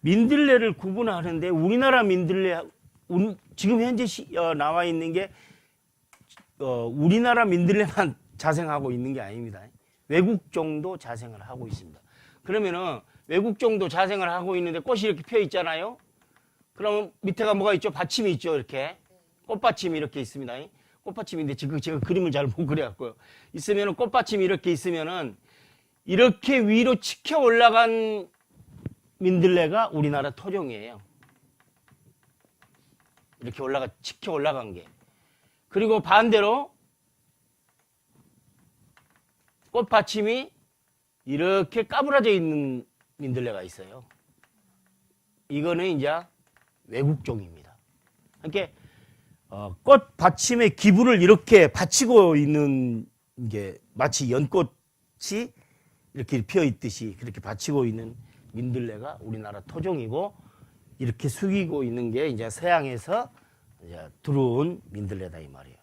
민들레를 구분하는데 우리나라 민들레 운- 지금 현재 시- 어, 나와 있는 게 어, 우리나라 민들레만 자생하고 있는 게 아닙니다. 외국 정도 자생을 하고 있습니다. 그러면은 외국 정도 자생을 하고 있는데 꽃이 이렇게 펴 있잖아요. 그러면 밑에가 뭐가 있죠? 받침이 있죠, 이렇게. 꽃받침이 이렇게 있습니다. 꽃받침인데 지금 제가 그림을 잘 못 그려갖고요. 있으면은 꽃받침이 이렇게 있으면은 이렇게 위로 치켜 올라간 민들레가 우리나라 토종이에요. 이렇게 올라가, 치켜 올라간 게. 그리고 반대로 꽃받침이 이렇게 까부라져 있는 민들레가 있어요. 이거는 이제 외국종입니다. 이렇게 어, 꽃 받침의 기부를 이렇게 받치고 있는 게 마치 연꽃이 이렇게 피어 있듯이 그렇게 받치고 있는 민들레가 우리나라 토종이고 이렇게 숙이고 있는 게 이제 서양에서 이제 들어온 민들레다 이 말이에요.